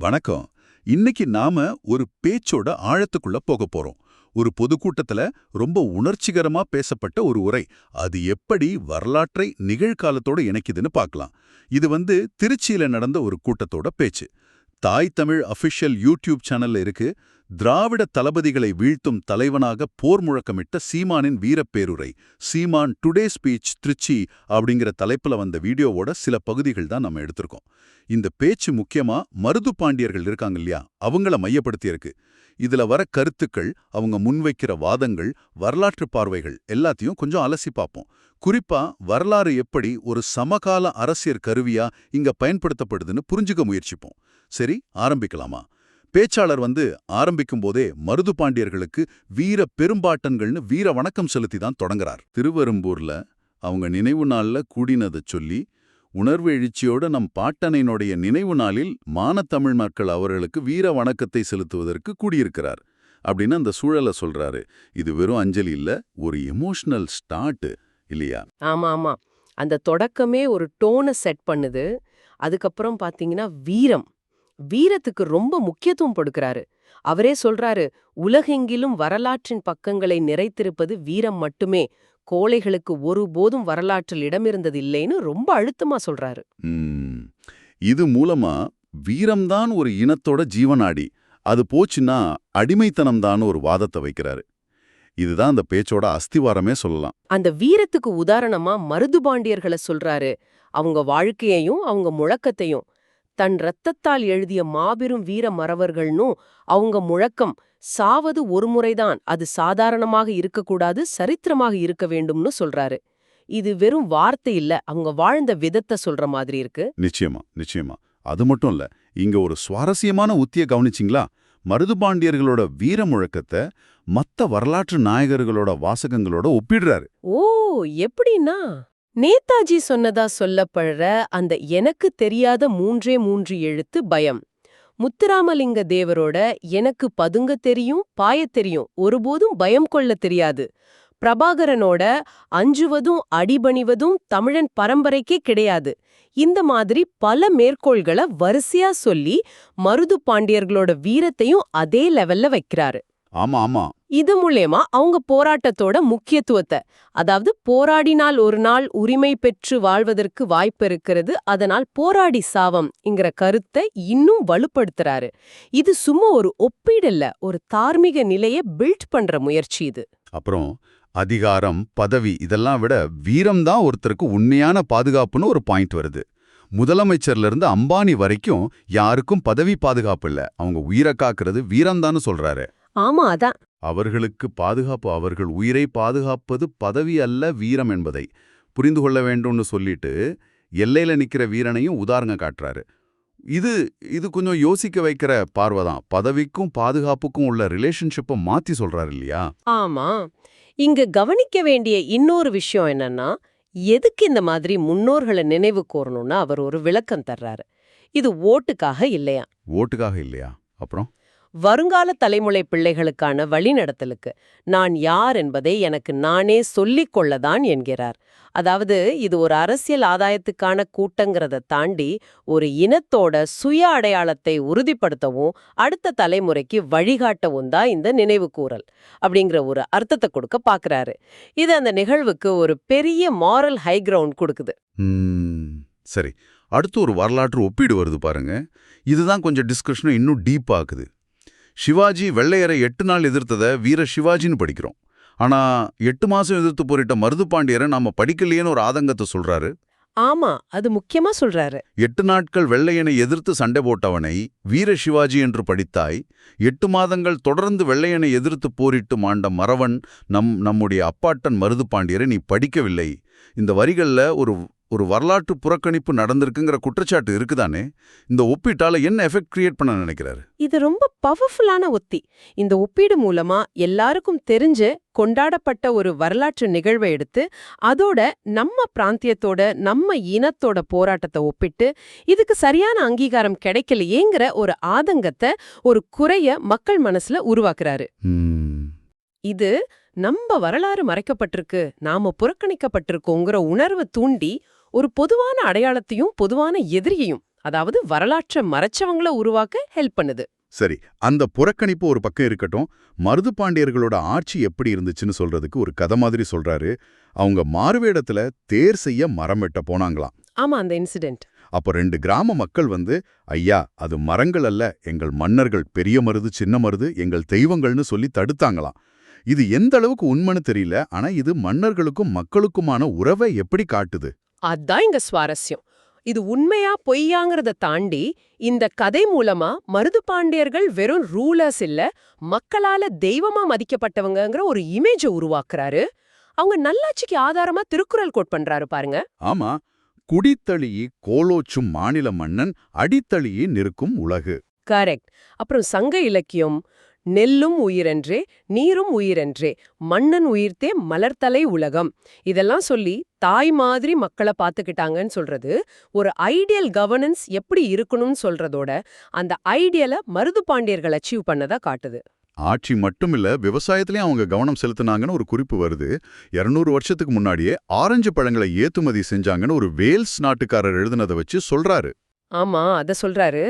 வணக்கம். இன்னைக்கு நாம ஒரு பேச்சோட ஆழத்துக்குள்ள போக போறோம். ஒரு பொதுக்கூட்டத்துல ரொம்ப உணர்ச்சிகரமா பேசப்பட்ட ஒரு உரை. அது எப்படி வரலாற்றை நிகழ்காலத்தோட இணைக்குதுன்னு பார்க்கலாம். இது வந்து திருச்சியில நடந்த ஒரு கூட்டத்தோட பேச்சு. தாய் தமிழ் அஃபிஷியல் யூடியூப் சேனல்ல இருக்கு. திராவிட தளபதிகளை வீழ்த்தும் தலைவனாக போர் முழக்கமிட்ட சீமானின் வீரப்பேருரை சீமான் டுடே ஸ்பீச் திருச்சி அப்படிங்கிற தலைப்புல வந்த வீடியோவோட சில பகுதிகள் தான் நம்ம எடுத்திருக்கோம். இந்த பேச்சு முக்கியமா மருது பாண்டியர்கள் இருக்காங்க இல்லையா? அவங்கள மையப்படுத்தியிருக்கு. இதில் இதுல வர கருத்துக்கள் அவங்க முன்வைக்கிற வாதங்கள் வரலாற்று பார்வைகள் எல்லாத்தையும் கொஞ்சம் அலசி பார்ப்போம். குறிப்பா வரலாறு எப்படி ஒரு சமகால அரசியல் கருவியா இங்க பயன்படுத்தப்படுதுன்னு புரிஞ்சுக்க முயற்சிப்போம். சரி ஆரம்பிக்கலாமா? பேச்சாளர் வந்து ஆரம்பிக்கும் போதே மருது பாண்டியர்களுக்கு வீர பெரும்பாட்டன்கள்னு வீர வணக்கம் செலுத்தி தான் தொடங்குறார். திருவெரும்பூர்ல அவங்க நினைவு நாள்ல கூடினதை சொல்லி உணர்வு எழுச்சியோட நம் பாட்டனையினுடைய நினைவு நாளில் மானத்தமிழ் மக்கள் அவர்களுக்கு வீர வணக்கத்தை செலுத்துவதற்கு கூடியிருக்கிறார். அப்படின்னு அந்த சூழலை சொல்றாரு. இது வெறும் அஞ்சலி இல்ல ஒரு எமோஷனல் ஸ்டார்ட் இல்லையா? ஆமா ஆமா. அந்த தொடக்கமே ஒரு டோனை செட் பண்ணுது. அதுக்கப்புறம் பாத்தீங்கன்னா வீரம். வீரத்துக்கு ரொம்ப முக்கியத்துவம் கொடுக்கறாரு. அவரே சொல்றாரு உலகெங்கிலும் வரலாற்றின் பக்கங்களை நிறைத்திருப்பது வீரம் மட்டுமே. கோழைகளுக்கு ஒருபோதும் வரலாற்றில் இடமிருந்தது இல்லைன்னு ரொம்ப அழுத்தமா சொல்றாரு. இது மூலமா வீரம்தான் ஒரு இனத்தோட ஜீவனாடி அது போச்சுன்னா அடிமைத்தனம்தான் ஒரு வாதத்தை வைக்கிறாரு. இதுதான் அந்த பேச்சோட அஸ்திவாரமே சொல்லலாம். அந்த வீரத்துக்கு உதாரணமா மருதுபாண்டியர்களை சொல்றாரு. அவங்க வாழ்க்கையையும் அவங்க முழக்கத்தையும். தன் ரத்தத்தால் எழுதிய மாபெரும் வீர மறவர்கள்னும் அவங்க முழக்கம் சாவது ஒரு முறைதான். அது சாதாரணமாக இருக்கக்கூடாது சரித்திரமாக இருக்க வேண்டும்னு சொல்றாரு. இது வெறும் வார்த்தை இல்ல அவங்க வாழ்ந்த விதத்தை சொல்ற மாதிரி இருக்கு. நிச்சயமா நிச்சயமா. அது மட்டும் இல்ல இங்க ஒரு சுவாரஸ்யமான உத்திய கவனிச்சிங்களா? மருதுபாண்டியர்களோட வீர முழக்கத்தை மத்த வரலாற்று நாயகர்களோட வாசகங்களோட ஒப்பிடுறாரு. ஓ எப்படின்னா? நேதாஜி சொன்னதா சொல்லப்படுற அந்த எனக்கு தெரியாத மூன்றே மூன்று எழுத்து பயம். முத்துராமலிங்க தேவரோட எனக்கு பதுங்க தெரியும் பாயத் தெரியும் ஒருபோதும் பயம் கொள்ள தெரியாது. பிரபாகரனோட அஞ்சுவதும் அடிபணிவதும் தமிழன் பரம்பரைக்கே கிடையாது. இந்த மாதிரி பல மேற்கோள்களை வரிசையா சொல்லி மருது பாண்டியர்களோட வீரத்தையும் அதே லெவல்ல வைக்கிறாரு. ஆமா ஆமா. இது மூலியமா அவங்க போராட்டத்தோட முக்கியத்துவத்தை அதாவது போராடினால் ஒரு நாள் உரிமை பெற்று வாழ்வதற்கு வாய்ப்பு இருக்கிறது அதனால் போராடி சாவம் என்கிற கருத்தை இன்னும் வலுப்படுத்துறாரு. இது சும்மா ஒரு ஒப்பீடல்ல ஒரு தார்மீக நிலையை பில்ட் பண்ற முயற்சி இது. அப்புறம் அதிகாரம் பதவி இதெல்லாம் விட வீரம்தான் ஒருத்தருக்கு உண்மையான பாதுகாப்புன்னு ஒரு பாயிண்ட் வருது. முதலமைச்சர்ல இருந்து அம்பானி வரைக்கும் யாருக்கும் பதவி பாதுகாப்பு இல்ல. அவங்க உயிரை காக்கிறது வீரம்தான்னு சொல்றாரு. ஆமா அதான். அவர்களுக்கு பாதுகாப்பு அவர்கள் உயிரை பாதுகாப்பது பதவி அல்ல வீரம் என்பதை. புரிந்து கொள்ள வேண்டும்னு சொல்லிட்டு எல்லையில நிக்கிற வீரனையும் உதாரணம் காட்டுறாரு. இது இது கொஞ்சம் யோசிக்க வைக்கிற பார்வைதான் பதவிக்கும் பாதுகாப்புக்கும் உள்ள ரிலேஷன்ஷிப்பை மாத்தி சொல்றாரு இல்லையா? ஆமா. இங்க கவனிக்க வேண்டிய இன்னொரு விஷயம் என்னன்னா எதுக்கு இந்த மாதிரி முன்னோர்களை நினைவு கூறணும்னு அவர் ஒரு விளக்கம் தர்றாரு. இது ஓட்டுக்காக இல்லையா? ஓட்டுக்காக இல்லையா? அப்புறம்? வருங்கால தலைமுறை பிள்ளைகளுக்கான வழிநடத்தலுக்கு. நான் யார் என்பதை எனக்கு நானே சொல்லிக் கொள்ளதான் என்கிறார். அதாவது இது ஒரு அரசியல் ஆதாயத்துக்கான கூட்டங்கிறத தாண்டி ஒரு இனத்தோட சுய அடையாளத்தை உறுதிப்படுத்தவும் அடுத்த தலைமுறைக்கு வழிகாட்டவும் தான் இந்த நினைவு கூறல் அப்படிங்கிற ஒரு அர்த்தத்தை கொடுக்க பாக்குறாரு. இது அந்த நிகழ்வுக்கு ஒரு பெரிய மாரல் ஹை கிரவுண்ட் கொடுக்குது. ம், சரி. அடுத்து ஒரு வரலாற்று ஒப்பீடு வருது பாருங்க. இதுதான் கொஞ்சம் டிஸ்கஷனை இன்னும் டீப் ஆக்குது. சிவாஜி வெள்ளையரை எட்டு நாள் எதிர்த்தத வீர சிவாஜின்னு படிக்கிறோம். ஆனா எட்டு மாசம் எதிர்த்து போரிட்ட மருதுபாண்டியரை நாம படிக்கலையேன்னு ஒரு ஆதங்கத்தை சொல்றாரு. ஆமா அது முக்கியமா சொல்றாரு. எட்டு நாட்கள் வெள்ளையனை எதிர்த்து சண்டை போட்டவனை வீர சிவாஜி என்று படித்தாய் எட்டு மாதங்கள் தொடர்ந்து வெள்ளையனை எதிர்த்து போரிட்டு மாண்ட மறவன் நம் நம்முடைய அப்பாட்டன் மருதுபாண்டியரை நீ படிக்கவில்லை. இந்த வரிகள்ல ஒரு ஒரு வரலாற்று புறக்கணிப்பு நடந்திருக்குங்கிற குற்றச்சாட்டு இருக்குதானே? இந்த ஒப்பீட்டால என்ன எஃபெக்ட் கிரியேட் பண்ண நினைக்கிறாரு? இது ரொம்ப பவர்ஃபுல்லான ஒத்தி. இந்த ஒப்பீடு மூலமா எல்லாருக்கும் தெரிஞ்ச கொண்டாடப்பட்ட ஒரு வரலாற்று நிகழ்வை எடுத்து அதோட நம்ம பிராந்தியத்தோட நம்ம இனத்தோட போராட்டத்தை ஒப்பிட்டு இதுக்கு சரியான அங்கீகாரம் கிடைக்கலையேங்கிற ஒரு ஆதங்கத்தை ஒரு குறைய மக்கள் மனசுல உருவாக்குறாரு. இது நம்ம வரலாறு மறைக்கப்பட்டிருக்கு நாம புறக்கணிக்கப்பட்டிருக்கோங்கிற உணர்வை தூண்டி ஒரு பொதுவான அடையாளத்தையும் பொதுவான எதிரியையும் அதாவது வரலாற்றை மறைச்சவங்கள உருவாக்க ஹெல்ப் பண்ணுது. சரி அந்த புறக்கணிப்பு ஒரு பக்கம் இருக்கட்டும். மருது பாண்டியர்களோட ஆட்சி எப்படி இருந்துச்சுன்னு சொல்றதுக்கு ஒரு கதை மாதிரி சொல்றாரு. அவங்க மாறுவேடத்துல தேர் செய்ய மரம் வெட்ட போனாங்களாம். ஆமா அந்த இன்சிடென்ட் அப்போ ரெண்டு கிராம மக்கள் வந்து ஐயா அது மரங்கள் அல்ல எங்கள் மன்னர்கள் பெரிய மருது சின்ன மருது எங்கள் தெய்வங்கள்னு சொல்லி தடுத்தாங்களாம். இது எந்த அளவுக்கு உண்மைன்னு தெரியல ஆனா இது மன்னர்களுக்கும் மக்களுக்குமான உறவை எப்படி காட்டுது? அதான் இங்க சுவாரஸ்யம். இது உண்மையா பொய்யாங்கிறத தாண்டி இந்த கதை மூலமா மருது பாண்டியர்கள் வெறும் ரூலர்ஸ் இல்ல மக்களால தெய்வமா மதிக்கப்பட்டவங்கங்கிற ஒரு இமேஜ உருவாக்குறாரு. அவங்க நல்லாட்சிக்கு ஆதாரமா திருக்குறள் கோட் பண்றாரு பாருங்க. ஆமா குடித்தளியி கோலோச்சும் மாநில மன்னன் அடித்தளியி நிற்கும் உலகு. கரெக்ட் அப்புறம் சங்க இலக்கியம் நெல்லும் உயிரென்றே நீரும் உயிரென்றே மன்னன் உயிர்த்தே மலர்த்தலை உலகம். இதெல்லாம் சொல்லி தாய் மாதிரி மக்களை பார்த்துக்கிட்டாங்கன்னு சொல்றது ஒரு ஐடியல் கவர்னன்ஸ் எப்படி இருக்கணும்னு சொல்றதோட அந்த ஐடியலை மருது பாண்டியர்கள் அச்சீவ் பண்ணதா காட்டுது. ஆட்சி மட்டும் இல்ல விவசாயத்திலயும் அவங்க கவனம் செலுத்தினாங்கன்னு ஒரு குறிப்பு வருது. 200 வருஷத்துக்கு முன்னாடியே ஆரஞ்சு பழங்களை ஏற்றுமதி செஞ்சாங்கன்னு ஒரு வேல்ஸ் நாட்டுக்காரர் எழுதுனதை வச்சு சொல்றாரு. ஆமா அத சொல்றாரு.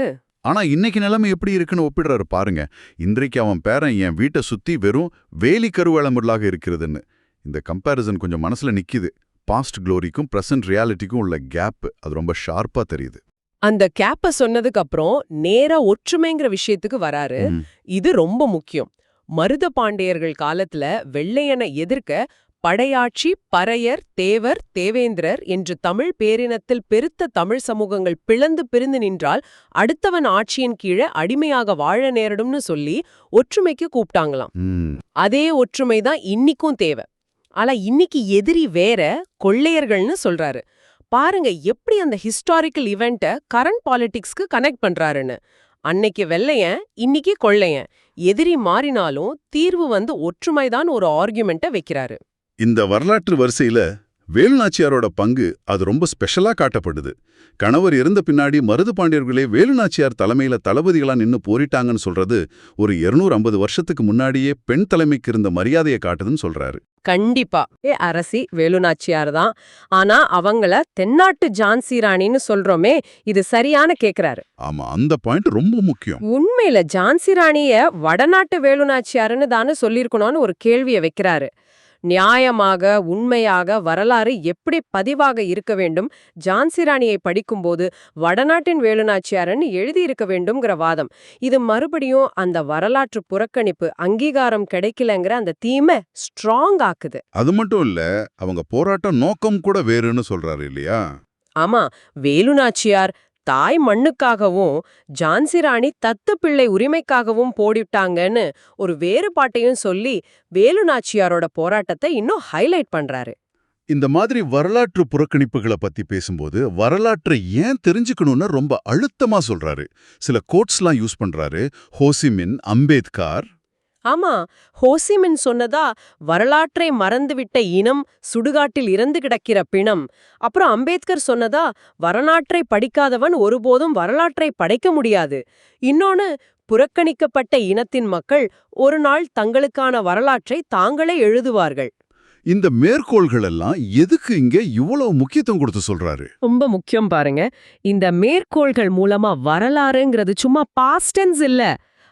ஆனா இன்னைக்கு நிலைமை எப்படி இருக்குன்னு ஒப்பிடுறாரு பாருங்க. இன்றைக்கு அவன் பேரன் என் வீட்டை சுத்தி வெறும் வேலி கருவேலமுள்ளாக இருக்கிறதுன்னு. இந்த கம்பேரிசன் கொஞ்சம் மனசுல நிக்குது. பாஸ்ட் க்ளோரிக்கும் பிரசன்ட் ரியாலிட்டிக்கும் உள்ள கேப் அது ரொம்ப ஷார்ப்பா தெரியுது. அந்த கேப்ப சொன்னதுக்கு அப்புறம் நேரா ஒற்றுமைங்கிற விஷயத்துக்கு வராரு. இது ரொம்ப முக்கியம். மருத பாண்டியர்கள் காலத்துல வெள்ளையனை எதிர்க்க படையாட்சி பறையர் தேவர் தேவேந்திரர் என்று தமிழ் பேரினத்தில் பெருத்த தமிழ் சமூகங்கள் பிளந்து பிரிந்து நின்றால் அடுத்தவன் ஆட்சியின் கீழே அடிமையாக வாழ நேரிடும்னு சொல்லி ஒற்றுமைக்கு கூப்பிட்டாங்களாம். அதே ஒற்றுமை தான் இன்னிக்கும் தேவை. ஆனா இன்னிக்கு எதிரி வேற கொள்ளையர்கள்னு சொல்றாரு. பாருங்க எப்படி அந்த ஹிஸ்டாரிக்கல் இவெண்ட்டை கரண்ட் பாலிடிக்ஸ்க்கு கனெக்ட் பண்றாருன்னு. அன்னைக்கு வெள்ளையன் இன்னைக்கு கொள்ளையன். எதிரி மாறினாலும் தீர்வு வந்து ஒற்றுமைதான் ஒரு ஆர்குமெண்ட்டை வைக்கிறாரு. இந்த வரலாற்று வரிசையில வேலுநாச்சியாரோட பங்கு அது ரொம்ப ஸ்பெஷலா காட்டப்படுது. கணவர் இறந்த பின்னாடி மருது பாண்டியர்களே வேலுநாச்சியார் தலைமையில தளபதிகளா நின்னு போரிட்டாங்கன்னு சொல்றது ஒரு 250 வருஷத்துக்கு முன்னாடியே பெண் தலைமைக்கு இருந்த மரியாதையை காட்டுதுன்னு சொல்றாரு. கண்டிப்பா. ஏ அரசி வேலுநாச்சியார் தான். ஆனா அவங்கள தென்னாட்டு ஜான்சி ராணின்னு சொல்றோமே இது சரியான கேக்குறாரு. ஆமா அந்த பாயிண்ட் ரொம்ப முக்கியம். உண்மையில ஜான்சி ராணிய வடநாட்டு வேலுநாச்சியாருன்னு தானே சொல்லியிருக்கணும்னு ஒரு கேள்வியை வைக்கிறாரு. நியாயமாக உண்மையாக வரலாறு எப்படி பதிவாக இருக்க வேண்டும் ஜான்சி ராணியை படிக்கும்போது வடநாட்டின் வேலுநாச்சியாருன்னு எழுதியிருக்க வேண்டும்ங்கிற வாதம். இது மறுபடியும் அந்த வரலாற்று புறக்கணிப்பு அங்கீகாரம் கிடைக்கலங்கிற அந்த தீமை ஸ்ட்ராங் ஆக்குது. அது மட்டும் இல்ல அவங்க போராட்டம் நோக்கம் கூட வேறுன்னு சொல்றாரு இல்லையா? ஆமா வேலுநாச்சியார் தாய் மண்ணுக்காகவும் ஜான்சி ராணி தத்து பிள்ளை உரிமைக்காகவும் போடிட்டாங்கன்னு ஒரு வேறுபாட்டையும் சொல்லி வேலுநாச்சியாரோட போராட்டத்தை இன்னும் ஹைலைட் பண்றாரு. இந்த மாதிரி வரலாற்று புறக்கணிப்புகளை பத்தி பேசும்போது வரலாற்றை ஏன் தெரிஞ்சுக்கணும்னு ரொம்ப அழுத்தமா சொல்றாரு. சில கோட்ஸ்லாம் யூஸ் பண்றாரு. ஹோசிமின் அம்பேத்கார் ஆமா ஹோசிமின் சொன்னதா வரலாற்றை மறந்துவிட்ட இனம் சுடுகாட்டில் இறந்து கிடக்கிற பிணம். அப்புறம் அம்பேத்கர் சொன்னதா வரலாற்றை படிக்காதவன் ஒருபோதும் வரலாற்றை படைக்க முடியாது. இன்னொன்னு புறக்கணிக்கப்பட்ட இனத்தின் மக்கள் ஒரு நாள் தங்களுக்கான வரலாற்றை தாங்களே எழுதுவார்கள். இந்த மேற்கோள்கள் எல்லாம் எதுக்கு இங்க இவ்வளவு முக்கியத்துவம் கொடுத்து சொல்றாரு? ரொம்ப முக்கியம் பாருங்க. இந்த மேற்கோள்கள் மூலமா வரலாறுங்கிறது சும்மா பாஸ்டன்ஸ் இல்ல.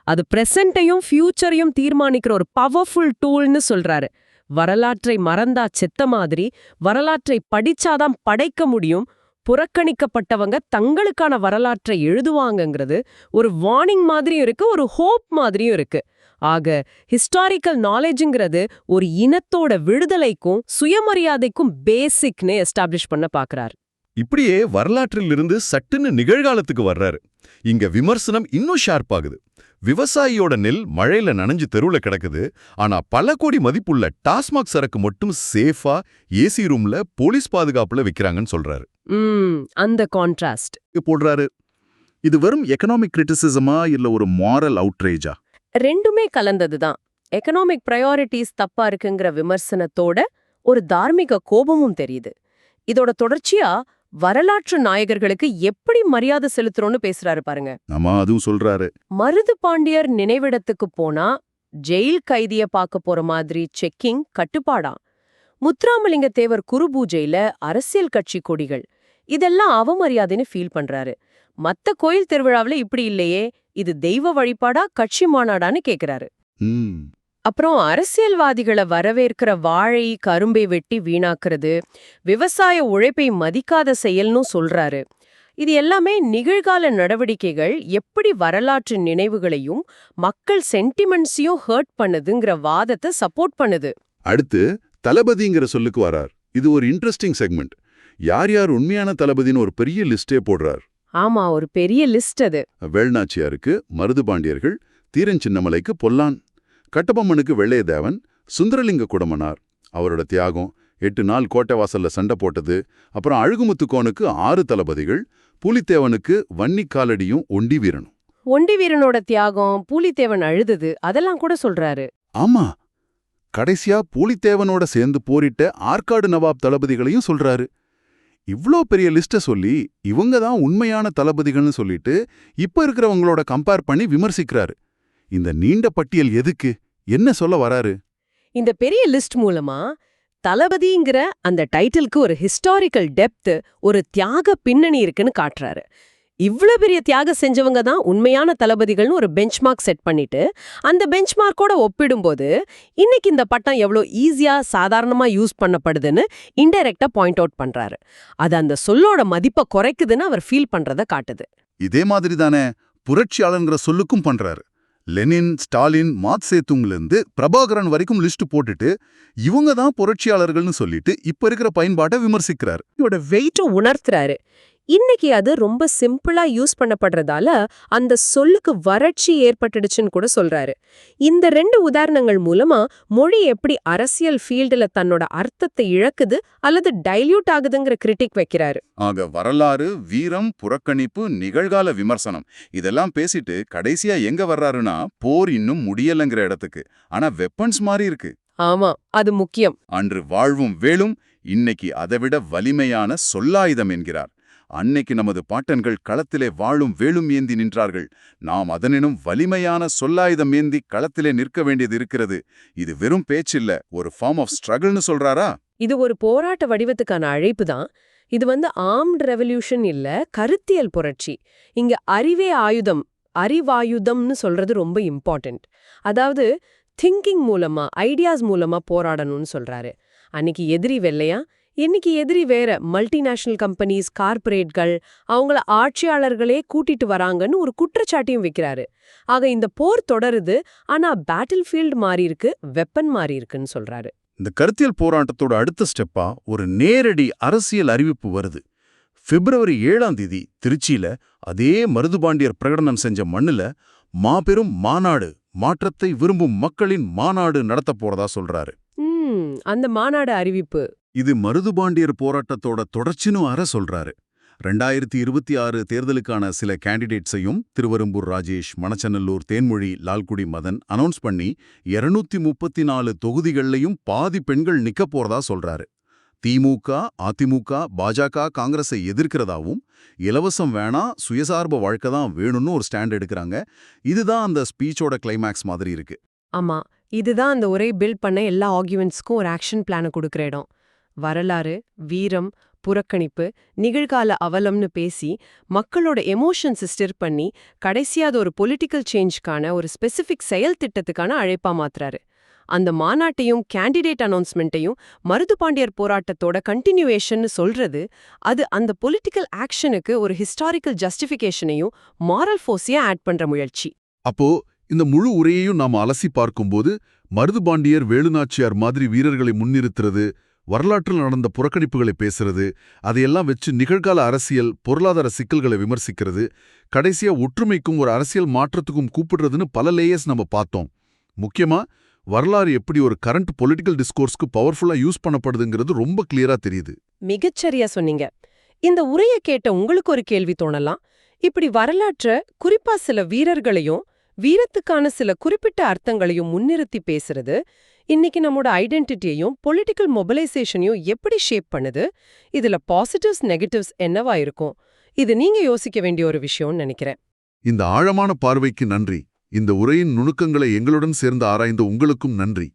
அது பிரசன்ட்டையும் ஃபியூச்சரையும் தீர்மானிக்கிற ஒரு பவர்ஃபுல் டூல்னு சொல்றாரு. வரலாற்றை மறந்தா செத்த மாதிரி வரலாற்றை படிச்சாதான் படைக்க முடியும் புறக்கணிக்கப்பட்டவங்க தங்களுக்கான வரலாற்றை எழுதுவாங்கங்கிறது ஒரு வார்னிங் மாதிரியும் இருக்கு ஒரு ஹோப் மாதிரியும் இருக்கு. ஆக ஹிஸ்டாரிக்கல் நாலேஜுங்கிறது ஒரு இனத்தோட விடுதலைக்கும் சுயமரியாதைக்கும் பேசிக்னு எஸ்டாப்ளிஷ் பண்ண பாக்குறாரு. இப்படியே வரலாற்றில் இருந்து சட்டுன்னு நிகழ்காலத்துக்கு வர்றாரு. இங்க விமர்சனம் இன்னும் ஷார்ப் ஆகுது. விவசாயியோட நெல் மழையில நனைஞ்சு தெருவுல கிடக்குது. ஆனா பல கோடி மதிப்புள்ள டாஸ்மாக் சரக்கு மட்டும் சேஃபா ஏசி ரூம்ல போலீஸ் பாதுகாப்புல விக்கிறாங்கன்னு சொல்றாரு. அந்த கான்ட்ராஸ்ட் போடுறாரு. இது வெறும் எக்கனாமிக் கிரிட்டிசிசமா இல்ல ஒரு மாரல் அவுட்ரேஜா ரெண்டுமே கலந்ததுதான் எக்கனாமிக் ப்ரையாரிட்டிஸ் தப்பா இருக்குங்கிற விமர்சனத்தோட ஒரு தார்மீக கோபமும் தெரியுது. இதோட தொடர்ச்சியா வரலாற்று நாயகர்களுக்கு எப்படி மரியாதை செலுத்துறோம்னு பேசுறாரு பாருங்க. ஆமா அதுவும் சொல்றாரு. மருது பாண்டியர் நினைவிடத்துக்கு போனா ஜெயில் கைதிய பார்க்க போற மாதிரி செக்கிங் கட்டுப்பாடா? முத்துராமலிங்க தேவர் குரு பூஜையில அரசியல் கட்சி கொடிகள். இதெல்லாம் அவமரியாதைன்னு ஃபீல் பண்றாரு. மத்த கோயில் திருவிழாவுல இப்படி இல்லையே இது தெய்வ வழிபாடா கட்சி மாநாடான்னு கேக்குறாரு. அப்புறம் அரசியல்வாதிகளை வரவேற்கிற வாழை கரும்பை வெட்டி வீணாக்குறது விவசாய உழைப்பை மதிக்காத செயல்னு சொல்றாரு. இது எல்லாமே நிகழ்கால நடவடிக்கைகள் எப்படி வரலாற்று நினைவுகளையும் மக்கள் சென்டிமெண்ட்ஸையும் ஹர்ட் பண்ணுதுங்கிற வாதத்தை சப்போர்ட் பண்ணுது. அடுத்து தளபதிங்கிற சொல்லுக்கு வரார். இது ஒரு இன்ட்ரெஸ்டிங் செக்மெண்ட் யார் யார் உண்மையான தளபதின்னு ஒரு பெரிய லிஸ்டே போடுறார். ஆமா ஒரு பெரிய லிஸ்ட் அது. வேள்நாச்சியாருக்கு மருதுபாண்டியர்கள் தீரன் சின்னமலைக்கு பொல்லான். கட்டபொம்மனுக்கு வெள்ளையதேவன் சுந்தரலிங்க குடமனார். அவரோட தியாகம் எட்டு நாள் கோட்டை வாசல்ல சண்டை போட்டது அப்புறம் அழுகுமுத்துக்கோனுக்கு ஆறு தளபதிகள் புலித்தேவனுக்கு வன்னி காலடியும் ஒண்டி வீரனும். ஒண்டி வீரனோட தியாகம் பூலித்தேவன் அழுதது அதெல்லாம் கூட சொல்றாரு. ஆமா. கடைசியா பூலித்தேவனோட சேர்ந்து போரிட்ட ஆற்காடு நவாப் தளபதிகளையும் சொல்றாரு. இவ்ளோ பெரிய லிஸ்ட சொல்லி இவங்க தான் உண்மையான தளபதிகள்னு சொல்லிட்டு இப்ப இருக்கிறவங்களோட கம்பேர் பண்ணி விமர்சிக்கிறாரு. இந்த நீண்ட பட்டியல் எதுக்கு? என்ன சொல்ல வராரு? இந்த பெரிய லிஸ்ட் மூலமா தளபதிங்கிற அந்த டைட்டிலுக்கு ஒரு ஹிஸ்டாரிக்கல் டெப்த் ஒரு தியாக பின்னணி இருக்குன்னு காட்டுறாரு. இவ்ளோ பெரிய தியாகம் செஞ்சவங்க தான் உண்மையான தளபதிகள்னு ஒரு பெஞ்ச்மார்க் செட் பண்ணிட்டு அந்த பெஞ்ச்மார்க்கோட ஒப்பிடும்போது இன்னைக்கு இந்த பட்டம் எவ்வளோ ஈஸியா சாதாரணமா யூஸ் பண்ணப்படுதுன்னு இன்டைரக்டா பாயிண்ட் அவுட் பண்றாரு. அது அந்த சொல்லோட மதிப்பை குறைக்குதுன்னு அவர் ஃபீல் பண்றத காட்டுது. இதே மாதிரி தானே புரட்சியாளர்ங்கிற சொல்லுக்கும் பண்றாரு. லெனின் ஸ்டாலின் மாத் சேத்துங்லேருந்து பிரபாகரன் வரைக்கும் லிஸ்ட் போட்டுட்டு இவங்க தான் புரட்சியாளர்கள்னு சொல்லிட்டு இப்ப இருக்கிற பயன்பாட்டை விமர்சிக்கிறார். இதோட வெயிட்டும் உணர்த்துறாரு. இன்னைக்கு அது ரொம்ப சிம்பிளா யூஸ் பண்ணப்படுறதால அந்த சொல்லுக்கு வறட்சி ஏற்பட்டுடுச்சுன்னு கூட சொல்றாரு. இந்த ரெண்டு உதாரணங்கள் மூலமா மொழி எப்படி அரசியல் ஃபீல்டுல தன்னோட அர்த்தத்தை இழக்குது அல்லது டைல்யூட் ஆகுதுங்கிற கிரிட்டிக் வைக்கிறாரு. ஆக வரலாறு வீரம் புறக்கணிப்பு நிகழ்கால விமர்சனம் இதெல்லாம் பேசிட்டு கடைசியா எங்க வர்றாருன்னா போர் இன்னும் முடியலங்கிற இடத்துக்கு. ஆனா வெப்பன்ஸ் மாதிரி இருக்கு. ஆமா அது முக்கியம். அன்று வாழ்வும் வேலும் இன்னைக்கு அதைவிட வலிமையான சொல்லாயுதம் என்கிறார். அன்னைக்கு நமது பாட்டன்கள் களத்திலே வாழும் வேலும் ஏந்தி நின்றார்கள். நாம் அதனினும் வலிமையான சொல்லாயுதம் ஏந்தி களத்திலே நிற்க வேண்டியது இருக்கிறது. இது வெறும் பேச்சில்ல ஒரு ஃபார்ம் ஆஃப் ஸ்ட்ரகிள்னு சொல்றாரா? இது ஒரு போராட்ட வடிவத்துக்கான அழைப்பு தான். இது வந்து ஆர்ம்ட் ரெவல்யூஷன் இல்ல கருத்தியல் புரட்சி. இங்க அறிவே ஆயுதம் அறிவாயுதம்னு சொல்றது ரொம்ப இம்பார்ட்டன்ட் அதாவது திங்கிங் மூலமா ஐடியாஸ் மூலமா போராடணும்னு சொல்றாரு. அன்னைக்கு எதிரி வெள்ளையா இன்னைக்கு எதிரி வேற மல்டிநேஷனல் கம்பெனிஸ் கார்ப்பரேட்கள் அவங்கள ஆட்சியாளர்களே கூட்டிட்டு வராங்கன்னு ஒரு குற்றச்சாட்டையும் வைக்கிறாரு. ஆக இந்த போர் தொடருது ஆனா பேட்டில் ஃபீல்டு மாறி இருக்கு வெப்பன் மாறி இருக்குன்னு சொல்றாரு. இந்த கருத்தியல் போராட்டத்தோட அடுத்த ஸ்டெப்பா ஒரு நேரடி அரசியல் அறிவிப்பு வருது. பிப்ரவரி ஏழாம் தேதி திருச்சியில அதே மருதுபாண்டியர் பிரகடனம் செஞ்ச மண்ணுல மாபெரும் மாநாடு மாற்றத்தை விரும்பும் மக்களின் மாநாடு நடத்தப் போறதா சொல்றாரு. அந்த மாநாடு அறிவிப்பு. இது மருதுபாண்டியர் போராட்டத்தோட தொடர்ச்சின்னு அற சொல்றாரு. ரெண்டாயிரத்தி இருபத்தி ஆறு தேர்தலுக்கான சில கேண்டிடேட்ஸையும் திருவரும்பூர் ராஜேஷ் மணச்சநல்லூர் தேன்மொழி லால்குடி மதன் அனௌன்ஸ் பண்ணி இருநூத்தி முப்பத்தி நாலு தொகுதிகள்லையும் பாதி பெண்கள் நிக்க போறதா சொல்றாரு. திமுக அதிமுக பாஜக காங்கிரஸை எதிர்க்கிறதாவும் இலவசம் வேணா சுயசார்பு வாழ்க்கை தான் வேணும்னு ஒரு ஸ்டாண்ட் எடுக்கிறாங்க. இதுதான் அந்த ஸ்பீச்சோட கிளைமேக்ஸ் மாதிரி இருக்கு. ஆமா இதுதான் அந்த ஒரே பில்ட் பண்ண எல்லா ஆர்குமெண்ட்ஸ்க்கும் ஒரு ஆக்ஷன் பிளானை கொடுக்குற இடம். வரலாறு வீரம் புறக்கணிப்பு நிகழ்கால அவலம்னு பேசி மக்களோட எமோஷன்ஸ் ஸ்டிர் பண்ணி கடைசியாத அது ஒரு பொலிட்டிக்கல் சேஞ்ச்க்கான ஒரு ஸ்பெசிஃபிக் செயல் திட்டத்துக்கான அழைப்பா மாத்துறாரு. அந்த மாநாட்டையும் கேண்டிடேட் அனௌன்ஸ்மெண்ட்டையும் மருதுபாண்டியர் போராட்டத்தோட கண்டினியூவேஷன்னு சொல்றது அது அந்த பொலிட்டிக்கல் ஆக்ஷனுக்கு ஒரு ஹிஸ்டாரிக்கல் ஜஸ்டிஃபிகேஷனையும் மாரல் ஃபோர்ஸையும் ஆட் பண்ற முயற்சி. அப்போ இந்த முழு உரையையும் நாம அலசி பார்க்கும்போது மருதுபாண்டியர் வேலுநாச்சியார் மாதிரி வீரர்களை முன்னிறுத்துறது வரலாற்றில் நடந்த புறக்கணிப்புகளை பேசுறது அதையெல்லாம் வச்சு நிகழ்கால அரசியல் பொருளாதார சிக்கல்களை விமர்சிக்கிறது கடைசியா ஒற்றுமைக்கும் ஒரு அரசியல் மாற்றத்துக்கும் கூப்பிடுறதுன்னு பல லேயர்ஸ் நம்ம பார்த்தோம். முக்கியமா வரலாறு எப்படி ஒரு கரண்ட் பொலிட்டிக்கல் டிஸ்கோர்ஸ்க்கு பவர்ஃபுல்லா யூஸ் பண்ணப்படுதுங்கிறது ரொம்ப கிளியரா தெரியுது. மிகச்சரியா சொன்னீங்க. இந்த உரைய கேட்ட உங்களுக்கு ஒரு கேள்வி தோணலாம். இப்படி வரலாற்ற குறிப்பா சில வீரர்களையும் வீரத்துக்கான சில குறிப்பிட்ட அர்த்தங்களையும் முன்னிறுத்தி பேசுறது இன்னைக்கு நம்மோட ஐடென்டிட்டியையும் பொலிட்டிக்கல் மொபிலைசேஷனையும் எப்படி ஷேப் பண்ணுது? இதுல பாசிட்டிவ்ஸ் நெகட்டிவ்ஸ் என்னவா இருக்கும்? இது நீங்க யோசிக்க வேண்டிய ஒரு விஷயம்னு நினைக்கிறேன். இந்த ஆழமான பார்வைக்கு நன்றி. இந்த உரையின் நுணுக்கங்களை எங்களுடன் சேர்ந்து ஆராய்ந்த உங்களுக்கும் நன்றி.